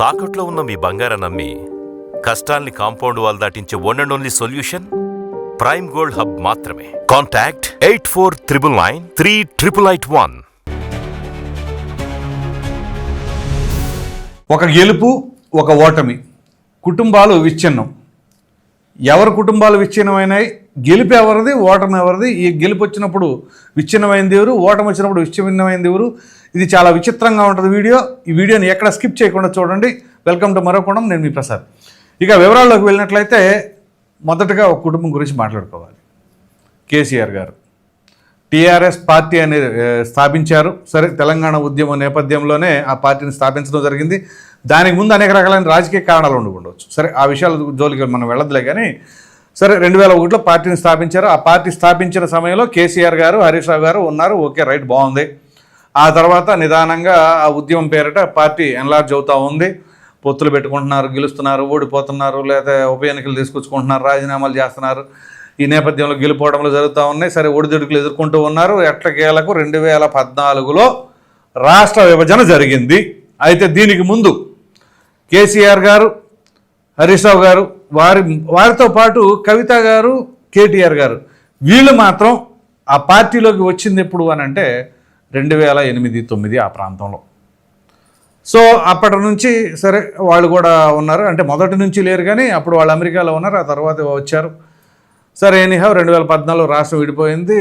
తాకట్లో ఉన్న మీ బంగారం నమ్మి కష్టాల్ని compound wall దాటించే one and only solution prime gold hub మాత్రమే. Contact eight four triple nine three triple eight one ఒక గెలుపు ఒక ఓటమి. కుటుంబాలు విచ్ఛిన్నం. ఎవరి కుటుంబాలు విచ్ఛిన్నమైనాయి గెలుపు ఎవరిది ఓటమి ఎవరిది? ఈ గెలుపు వచ్చినప్పుడు విచ్ఛిన్నమైంది ఎవరు ఓటమి వచ్చినప్పుడు విచ్ఛిన్నమైంది ఎవరు ఇది చాలా విచిత్రంగా ఉంటుంది వీడియో. ఈ వీడియోని ఎక్కడ స్కిప్ చేయకుండా చూడండి. వెల్కమ్ టు మరొకడం నేను మీ ప్రసాద్. ఇక వివరాల్లోకి వెళ్ళినట్లయితే మొదటగా ఒక కుటుంబం గురించి మాట్లాడుకోవాలి. కేసీఆర్ గారు. టీఆర్ఎస్ పార్టీ అనేది స్థాపించారు. సరే తెలంగాణ ఉద్యమం నేపథ్యంలోనే ఆ పార్టీని స్థాపించడం జరిగింది. దానికి ముందు అనేక రకాలైన రాజకీయ కారణాలు ఉండి ఉండవచ్చు సరే ఆ విషయాల జోలికి మనం వెళ్ళదులే కానీ సరే రెండు వేల ఒకటిలో పార్టీని స్థాపించారు. ఆ పార్టీ స్థాపించిన సమయంలో కేసీఆర్ గారు హరీష్ రావు గారు ఉన్నారు. ఓకే రైట్ బాగుంది. ఆ తర్వాత నిదానంగా ఆ ఉద్యమం పేరిట పార్టీ ఎన్లార్జ్ అవుతూ ఉంది. పొత్తులు పెట్టుకుంటున్నారు గెలుస్తున్నారు ఓడిపోతున్నారు లేదా ఉప ఎన్నికలు తీసుకొచ్చుకుంటున్నారు రాజీనామాలు చేస్తున్నారు. ఈ నేపథ్యంలో గెలుపోవడంలో జరుగుతూ ఉన్నాయి. సరే ఒడిదుడుకులు ఎదుర్కొంటూ ఉన్నారు. ఎట్లకేలకు రెండు వేల పద్నాలుగులో రాష్ట్ర విభజన జరిగింది. అయితే దీనికి ముందు కేసీఆర్ గారు హరీష్ రావు గారు వారి వారితో పాటు కవిత గారు కేటీఆర్ గారు వీళ్ళు మాత్రం ఆ పార్టీలోకి వచ్చింది ఎప్పుడు అని అంటే రెండు వేల ఎనిమిది తొమ్మిది ఆ ప్రాంతంలో. సో అప్పటి నుంచి సరే వాళ్ళు కూడా ఉన్నారు. అంటే మొదటి నుంచి లేరు కానీ అప్పుడు వాళ్ళు అమెరికాలో ఉన్నారు. ఆ తర్వాత వచ్చారు. సరే ఎనీహావ్ రెండు వేల పద్నాలుగు రాష్ట్రం విడిపోయింది.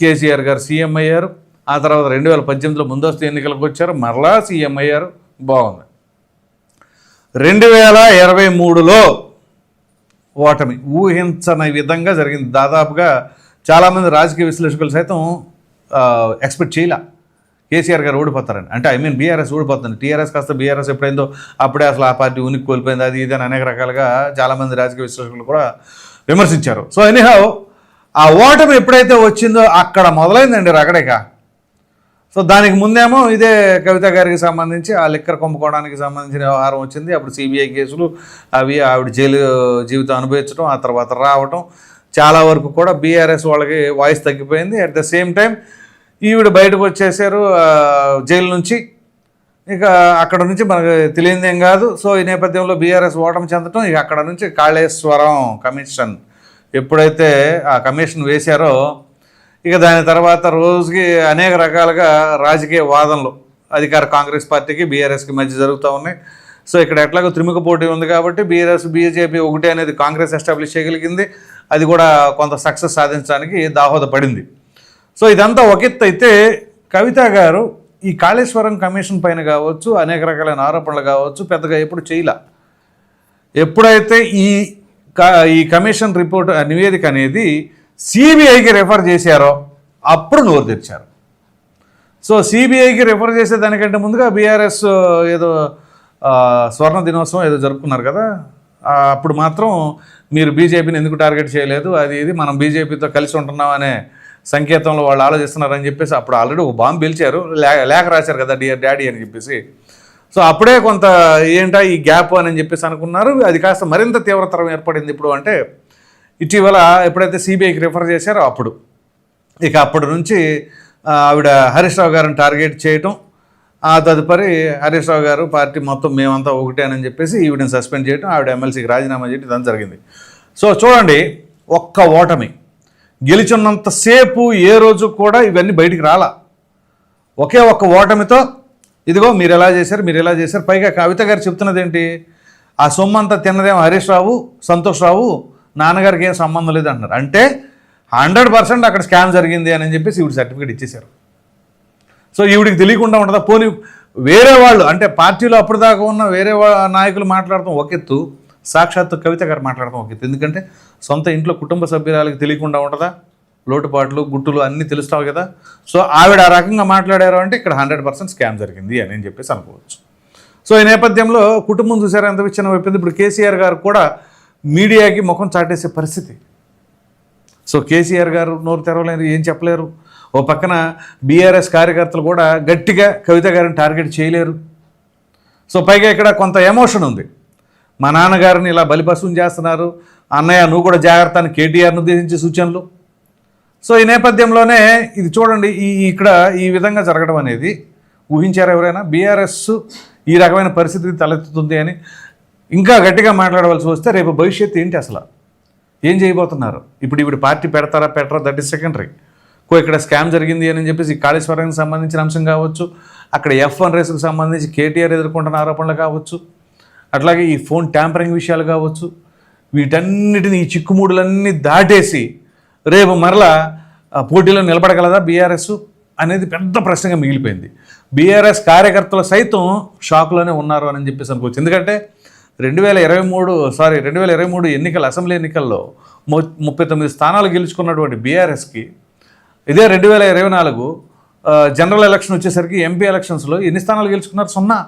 కేసీఆర్ గారు సీఎం అయ్యారు. ఆ తర్వాత రెండు వేల పద్దెనిమిదిలో ముందస్తు ఎన్నికలకు వచ్చారు. మరలా సీఎం అయ్యారు. బాగుంది. రెండు వేల ఇరవై మూడులో ఓటమి ఊహించని విధంగా జరిగింది. దాదాపుగా చాలామంది రాజకీయ విశ్లేషకులు సైతం ఎక్స్పెక్ట్ చేయలే. కేసీఆర్ గారు ఓడిపోతారని. అంటే ఐ మీన్ బీఆర్ఎస్ ఓడిపోతుంది. టీఆర్ఎస్ కాస్త బీఆర్ఎస్ ఎప్పుడైందో అప్పుడే అసలు ఆ పార్టీ ఉనికి కోల్పోయింది. అది ఇది అని అనేక రకాలుగా చాలామంది రాజకీయ విశ్లేషకులు కూడా విమర్శించారు. సో ఎనీహౌ ఆ ఓటమి ఎప్పుడైతే వచ్చిందో అక్కడ మొదలైందండి రగడేక. సో దానికి ముందేమో ఇదే కవిత గారికి సంబంధించి ఆ లిక్కర్ కుంభకోణానికి సంబంధించిన వ్యవహారం వచ్చింది. అప్పుడు సిబిఐ కేసులు అవి ఆవిడ జైలు జీవితం అనుభవించడం ఆ తర్వాత రావటం చాలా వరకు కూడా బీఆర్ఎస్ వాళ్ళకి వాయిస్ తగ్గిపోయింది. అట్ ద సేమ్ టైం ఈవిడ బయటకు వచ్చేసారు జైలు నుంచి ఇక అక్కడ నుంచి మనకు తెలియంది ఏం కాదు. సో ఈ నేపథ్యంలో బీఆర్ఎస్ ఓటమి చెందటం ఇక అక్కడ నుంచి కాళేశ్వరం కమిషన్ ఎప్పుడైతే ఆ కమిషన్ వేశారో ఇక దాని తర్వాత రోజుకి అనేక రకాలుగా రాజకీయ వాదనలు అధికార కాంగ్రెస్ పార్టీకి బీఆర్ఎస్కి మధ్య జరుగుతూ ఉన్నాయి. సో ఇక్కడ ఎట్లాగో త్రిముఖ పోటీ ఉంది కాబట్టి బీఆర్ఎస్ బీజేపీ ఒకటే అనేది కాంగ్రెస్ ఎస్టాబ్లిష్ చేయగలిగింది. అది కూడా కొంత సక్సెస్ సాధించడానికి దాహోదపడింది. సో ఇదంతా ఒక ఎత్తు అయితే కవిత గారు ఈ కాళేశ్వరం కమిషన్ పైన కావచ్చు అనేక రకాలైన ఆరోపణలు కావచ్చు పెద్దగా ఎప్పుడు చేయలే. ఎప్పుడైతే ఈ క- ఈ కమిషన్ రిపోర్ట్ నివేదిక అనేది సిబిఐకి రెఫర్ చేశారో అప్పుడు నోరు తెరిచారు. సో సిబిఐకి రెఫర్ చేసే దానికంటే ముందుగా బీఆర్ఎస్ ఏదో స్వర్ణ దినోత్సవం ఏదో జరుపుకున్నారు కదా అప్పుడు మాత్రం మీరు బీజేపీని ఎందుకు టార్గెట్ చేయలేదు అది ఇది మనం బీజేపీతో కలిసి ఉంటున్నాం అనే సంకేతంలో వాళ్ళు ఆలోచిస్తున్నారని చెప్పేసి అప్పుడు ఆల్రెడీ ఒక బాంబు పిలిచారు. లే- లేఖ రాశారు కదా డియర్ డాడీ అని చెప్పేసి. సో అప్పుడే కొంత ఏంటా ఈ గ్యాప్ అని చెప్పేసి అనుకున్నారు. అది కాస్త మరింత తీవ్రతరం ఏర్పడింది ఇప్పుడు అంటే ఇటీవల ఎప్పుడైతే సిబిఐకి రిఫర్ చేశారో అప్పుడు. ఇక అప్పటి నుంచి ఆవిడ హరీష్ రావు గారిని టార్గెట్ చేయటం ఆ తదుపరి హరీష్ రావు గారు పార్టీ మొత్తం మేమంతా ఒకటేనని చెప్పేసి ఈవిడని సస్పెండ్ చేయటం ఆవిడ ఎమ్మెల్సీకి రాజీనామా చేయడం ఇదంతా జరిగింది. సో చూడండి ఒక్క ఓటమి. గెలిచున్నంతసేపు ఏ రోజు కూడా ఇవన్నీ బయటికి రాలా. ఒకే ఒక్క ఓటమితో ఇదిగో మీరు ఎలా చేశారు మీరు ఎలా చేశారు. పైగా కవిత గారు చెప్తున్నది ఏంటి ఆ సొమ్ము అంతా తిన్నదేమో హరీష్ రావు సంతోష్ రావు నాన్నగారికి ఏం సంబంధం లేదు అంటున్నారు. అంటే హండ్రెడ్ పర్సెంట్ అక్కడ స్కామ్ జరిగింది అని చెప్పేసి ఈవిడ సర్టిఫికేట్ ఇచ్చేశారు. సో ఈవిడికి తెలియకుండా ఉంటుందా? పోనీ వేరే వాళ్ళు అంటే పార్టీలో అప్పటిదాకా ఉన్న వేరే వా- నాయకులు మాట్లాడటం ఒక ఎత్తు. సాక్షాత్తు కవిత గారు మాట్లాడటం ఒక ఎందుకంటే సొంత ఇంట్లో కుటుంబ సభ్యురాలకి తెలియకుండా ఉంటుందా? లోటుపాట్లు గుట్టులు అన్నీ తెలుస్తావు కదా. సో ఆవిడ ఆ రకంగా మాట్లాడారు అంటే ఇక్కడ హండ్రెడ్ పర్సెంట్ స్కామ్ జరిగింది అని చెప్పేసి అనుకోవచ్చు. సో ఈ నేపథ్యంలో కుటుంబం చూసారా ఎంత విచ్చిన అయిపోయింది? ఇప్పుడు కేసీఆర్ గారు కూడా మీడియాకి ముఖం చాటేసే పరిస్థితి. సో కేసీఆర్ గారు నోరు తెరవలేరు ఏం చెప్పలేరు. ఓ పక్కన బీఆర్ఎస్ కార్యకర్తలు కూడా గట్టిగా కవిత గారిని టార్గెట్ చేయలేరు. సో పైగా ఇక్కడ కొంత ఎమోషన్ ఉంది. మా నాన్నగారిని ఇలా బలిపశువుని చేస్తున్నారు. అన్నయ్య నువ్వు కూడా జాగ్రత్త అని కేటీఆర్ను ఉద్దేశించే సూచనలు. సో ఈ నేపథ్యంలోనే ఇది చూడండి ఈ ఇక్కడ ఈ విధంగా జరగడం అనేది ఊహించారు ఎవరైనా? బీఆర్ఎస్ ఈ రకమైన పరిస్థితి తలెత్తుతుంది అని ఇంకా గట్టిగా మాట్లాడవలసి వస్తే రేపు భవిష్యత్తు ఏంటి అసలు? ఏం చేయబోతున్నారు? ఇప్పుడు ఇప్పుడు పార్టీ పెడతారా పెట్టరా? That is secondary. కో ఇక్కడ స్కామ్ జరిగింది అని చెప్పేసి కాళేశ్వరానికి సంబంధించిన అంశం కావచ్చు అక్కడ ఎఫ్ వన్ రేసుకు సంబంధించి కేటీఆర్ ఎదుర్కొంటున్న ఆరోపణలు కావచ్చు. అట్లాగే ఈ ఫోన్ ట్యాంపరింగ్ విషయాలు కావచ్చు వీటన్నిటిని ఈ చిక్కుముడులన్నీ దాటేసి రేపు మరలా పోటీలో నిలబడగలదా బీఆర్ఎస్ అనేది పెద్ద ప్రశ్నగా మిగిలిపోయింది. బీఆర్ఎస్ కార్యకర్తలు సైతం షాక్లోనే ఉన్నారు అని చెప్పేసి అనుకోవచ్చు. ఎందుకంటే రెండు వేల ఇరవై మూడు సారీ రెండు వేల ఇరవై మూడు ఎన్నికల అసెంబ్లీ ఎన్నికల్లో ము ముప్పై తొమ్మిది స్థానాలు గెలుచుకున్నటువంటి బీఆర్ఎస్కి ఇదే రెండు వేల ఇరవై నాలుగు జనరల్ ఎలక్షన్ వచ్చేసరికి ఎంపీ ఎలక్షన్స్లో ఎన్ని స్థానాలు గెలుచుకున్నారు? సున్నా.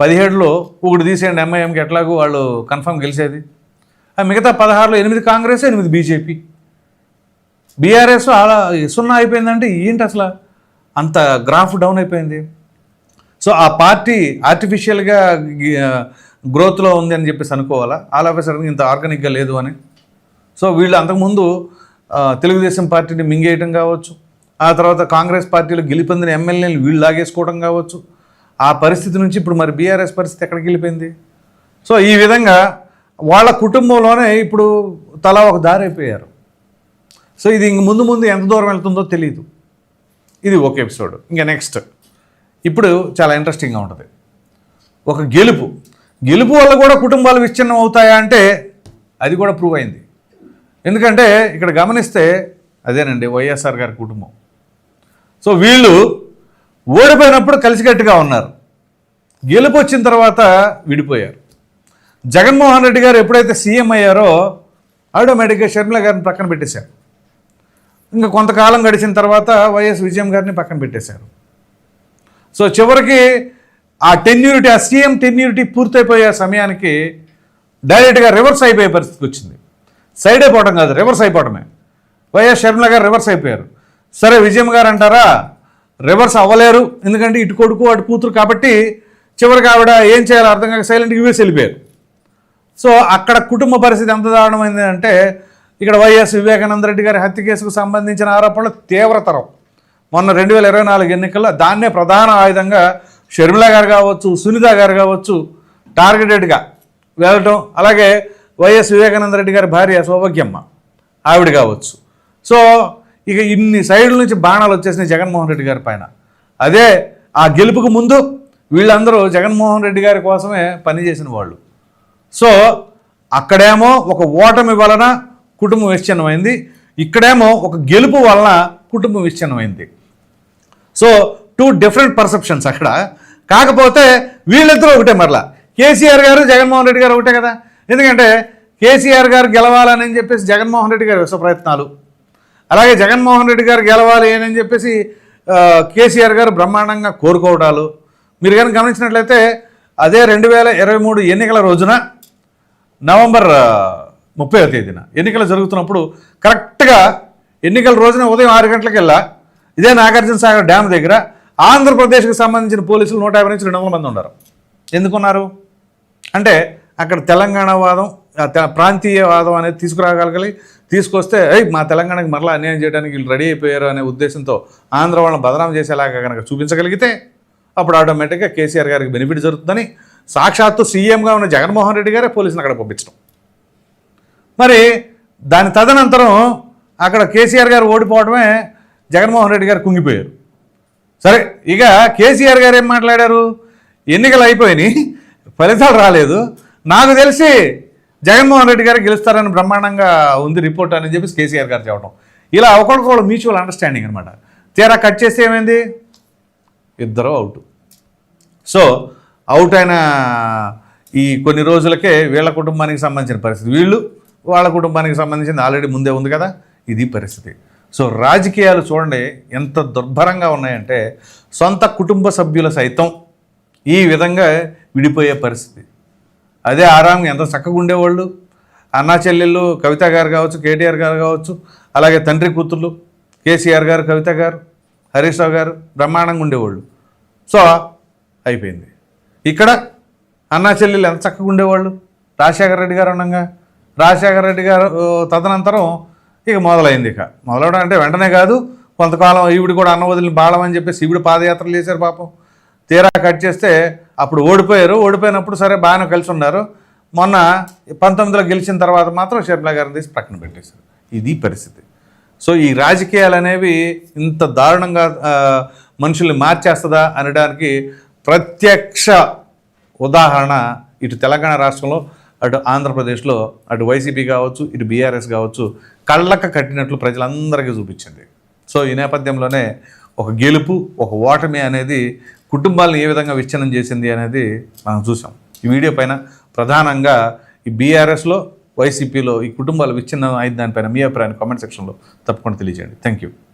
పదిహేడులో ఒకటి తీసేయండి ఎంఐఎంకి ఎట్లాగో వాళ్ళు కన్ఫర్మ్ గెలిచేది. ఆ మిగతా పదహారులో ఎనిమిది కాంగ్రెస్ ఎనిమిది బీజేపీ. బీఆర్ఎస్ అలా సున్నా అయిపోయిందంటే ఏంటి అసలు? అంత గ్రాఫ్ డౌన్ అయిపోయింది. సో ఆ పార్టీ ఆర్టిఫిషియల్గా గ్రోత్లో ఉంది అని చెప్పేసి అనుకోవాలా? ఆల్ ఆఫ్ సడన్ ఇంత ఆర్గానిక్గా లేదు అని. సో వీళ్ళు అంతకుముందు తెలుగుదేశం పార్టీని మింగేయటం కావచ్చు ఆ తర్వాత కాంగ్రెస్ పార్టీలో గెలిపొందిన ఎమ్మెల్యేలు వీళ్ళు లాగేసుకోవడం కావచ్చు ఆ పరిస్థితి నుంచి ఇప్పుడు మరి బీఆర్ఎస్ పరిస్థితి ఎక్కడికి వెళ్ళిపోయింది? సో ఈ విధంగా వాళ్ళ కుటుంబంలోనే ఇప్పుడు తలా ఒక దారి అయిపోయారు. సో ఇది ఇంక ముందు ముందు ఎంత దూరం వెళ్తుందో తెలియదు ఇది ఒక ఎపిసోడ్. ఇంకా నెక్స్ట్. ఇప్పుడు చాలా ఇంట్రెస్టింగ్గా ఉంటుంది. ఒక గెలుపు. గెలుపు వల్ల కూడా కుటుంబాలు విచ్ఛిన్నం అవుతాయా అంటే అది కూడా ప్రూవ్ అయింది. ఎందుకంటే ఇక్కడ గమనిస్తే అదేనండి వైఎస్ఆర్ గారి కుటుంబం. సో వీళ్ళు ఓడిపోయినప్పుడు కలిసికట్టుగా ఉన్నారు. గెలుపు వచ్చిన తర్వాత విడిపోయారు. జగన్మోహన్ రెడ్డి గారు ఎప్పుడైతే సీఎం అయ్యారో ఆటోమేటిక్గా షర్మిల గారిని పక్కన పెట్టేశారు. ఇంకా కొంతకాలం గడిచిన తర్వాత వైఎస్ విజయం గారిని పక్కన పెట్టేశారు. సో చివరికి ఆ టెన్యూరిటీ ఆ సీఎం టెన్యూరిటీ పూర్తయిపోయే సమయానికి డైరెక్ట్గా రివర్స్ అయిపోయే పరిస్థితి వచ్చింది. సైడ్ అయిపోవడం కాదు రివర్స్ అయిపోవడమే వైఎస్ షర్మిల గారు రివర్స్ అయిపోయారు. సరే విజయం గారు అంటారా? రివర్స్ అవ్వలేరు. ఎందుకంటే ఇటు కొడుకు అటు కూతురు కాబట్టి చివరికి ఆవిడ ఏం చేయాలో అర్థం కాక సైలెంట్గా యూఎస్ వెళ్ళిపోయారు. సో అక్కడ కుటుంబ పరిస్థితి ఎంత దారుణమైంది అంటే ఇక్కడ వైఎస్ వివేకానంద రెడ్డి గారి హత్య కేసుకు సంబంధించిన ఆరోపణలు తీవ్రతరం. మొన్న రెండు వేల ఇరవై నాలుగు ఎన్నికల్లో దాన్నే ప్రధాన ఆయుధంగా షర్మిల గారు కావచ్చు సునీత గారు కావచ్చు టార్గెటెడ్గా వెళ్ళటం అలాగే వైఎస్ వివేకానంద రెడ్డి గారి భార్య సౌభాగ్యమ్మ ఆవిడ కావచ్చు. సో ఇక ఇన్ని సైడ్ల నుంచి బాణాలు వచ్చేసినాయి జగన్మోహన్ రెడ్డి గారి పైన. అదే ఆ గెలుపుకు ముందు వీళ్ళందరూ జగన్మోహన్ రెడ్డి గారి కోసమే పనిచేసిన వాళ్ళు. సో అక్కడేమో ఒక ఓటమి వలన కుటుంబం విచ్ఛిన్నమైంది. ఇక్కడేమో ఒక గెలుపు వలన కుటుంబం విచ్ఛిన్నమైంది. సో టూ డిఫరెంట్ పర్సెప్షన్స్ అక్కడ. కాకపోతే వీళ్ళిద్దరూ ఒకటే మరలా. కేసీఆర్ గారు జగన్మోహన్ రెడ్డి గారు ఒకటే కదా. ఎందుకంటే కేసీఆర్ గారు గెలవాలని చెప్పేసి జగన్మోహన్ రెడ్డి గారు విశ్వ ప్రయత్నాలు. అలాగే జగన్మోహన్ రెడ్డి గారు గెలవాలి అని చెప్పేసి కేసీఆర్ గారు బ్రహ్మాండంగా కోరుకోవడాలు. మీరు కానీ గమనించినట్లయితే అదే రెండు వేల ఇరవై మూడు ఎన్నికల రోజున నవంబర్ ముప్పై తేదీన ఎన్నికలు జరుగుతున్నప్పుడు కరెక్ట్గా ఎన్నికల రోజున ఉదయం ఆరు గంటలకెల్లా ఇదే నాగార్జున సాగర్ డ్యామ్ దగ్గర ఆంధ్రప్రదేశ్కి సంబంధించిన పోలీసులు నూట యాభై నుంచి రెండు వందల మంది ఉన్నారు. ఎందుకున్నారు? అంటే అక్కడ తెలంగాణ వాదం ప్రాంతీయవాదం అనేది తీసుకురాగలగాలి. తీసుకొస్తే "ఏయ్, మా తెలంగాణకి మరలా అన్యాయం చేయడానికి వీళ్ళు రెడీ అయిపోయారు అనే ఉద్దేశంతో ఆంధ్ర వాళ్ళని బదనాం చేసేలాగా కనుక చూపించగలిగితే అప్పుడు ఆటోమేటిక్గా కేసీఆర్ గారికి బెనిఫిట్ జరుగుతుందని సాక్షాత్తు సీఎంగా ఉన్న జగన్మోహన్ రెడ్డి గారే పోలీసుని అక్కడ పంపించడం. మరి దాని తదనంతరం అక్కడ కేసీఆర్ గారు ఓడిపోవడమే జగన్మోహన్ రెడ్డి గారు కుంగిపోయారు. సరే ఇక కేసీఆర్ గారు ఏం మాట్లాడారు? ఎన్నికలు అయిపోయినాయి ఫలితాలు రాలేదు. నాకు తెలిసి జగన్మోహన్ రెడ్డి గారు గెలుస్తారని బ్రహ్మాండంగా ఉంది రిపోర్ట్ అని చెప్పేసి కేసీఆర్ గారు చెప్పడం ఇలా ఒకరికొకరు మ్యూచువల్ అండర్స్టాండింగ్ అనమాట తీరా కట్ చేస్తే ఏమైంది? ఇద్దరు అవుట్ సో అవుట్ అయిన ఈ కొన్ని రోజులకే వీళ్ళ కుటుంబానికి సంబంధించిన పరిస్థితి. వీళ్ళు వాళ్ళ కుటుంబానికి సంబంధించింది ఆల్రెడీ ముందే ఉంది కదా? ఇది పరిస్థితి. సో రాజకీయాలు చూడండి ఎంత దుర్భరంగా ఉన్నాయంటే సొంత కుటుంబ సభ్యుల సైతం ఈ విధంగా విడిపోయే పరిస్థితి. అదే ఆరాంగా ఎంత చక్కగా ఉండేవాళ్ళు. అన్నా చెల్లెళ్ళు కవిత గారు కావచ్చు కేటీఆర్ గారు కావచ్చు అలాగే తండ్రి కూతుర్లు కేసీఆర్ గారు కవిత గారు హరీష్ రావు గారు బ్రహ్మాండంగా ఉండేవాళ్ళు. సో అయిపోయింది. ఇక్కడ అన్నా చెల్లెలు ఎంత చక్కగా ఉండేవాళ్ళు. రాజశేఖర రెడ్డి గారు ఉండగా రాజశేఖర రెడ్డి గారు తదనంతరం ఇక మొదలైంది ఇక. మొదలవడం అంటే వెంటనే కాదు కొంతకాలం ఈవిడ కూడా అన్న వదిలిన బాళం అని చెప్పేసి ఈవిడ పాదయాత్రలు చేశారు పాపం. తీరా కట్ చేస్తే అప్పుడు ఓడిపోయారు. ఓడిపోయినప్పుడు సరే బాగానే కలిసి ఉన్నారు. మొన్న పంతొమ్మిదిలో గెలిచిన తర్వాత మాత్రం షర్మిలా గారిని తీసి ప్రక్కన పెట్టేశారు. ఇది పరిస్థితి. సో ఈ రాజకీయాలు అనేవి ఇంత దారుణంగా మనుషుల్ని మార్చేస్తుందా అనడానికి ప్రత్యక్ష ఉదాహరణ ఇటు తెలంగాణ రాష్ట్రంలో అటు ఆంధ్రప్రదేశ్లో అటు వైసీపీ కావచ్చు ఇటు బీఆర్ఎస్ కావచ్చు కళ్ళక కట్టినట్లు ప్రజలందరికీ చూపించింది. సో ఈ నేపథ్యంలోనే ఒక గెలుపు ఒక ఓటమి అనేది కుటుంబాలను ఏ విధంగా విచ్ఛిన్నం చేసింది అనేది మనం చూసాం. ఈ వీడియో పైన ప్రధానంగా ఈ బీఆర్ఎస్లో వైసీపీలో ఈ కుటుంబాలు విచ్ఛిన్నం అయిన దానిపైన మీ అభిప్రాయాన్ని కామెంట్ సెక్షన్లో తప్పకుండా తెలియజేయండి. Thank you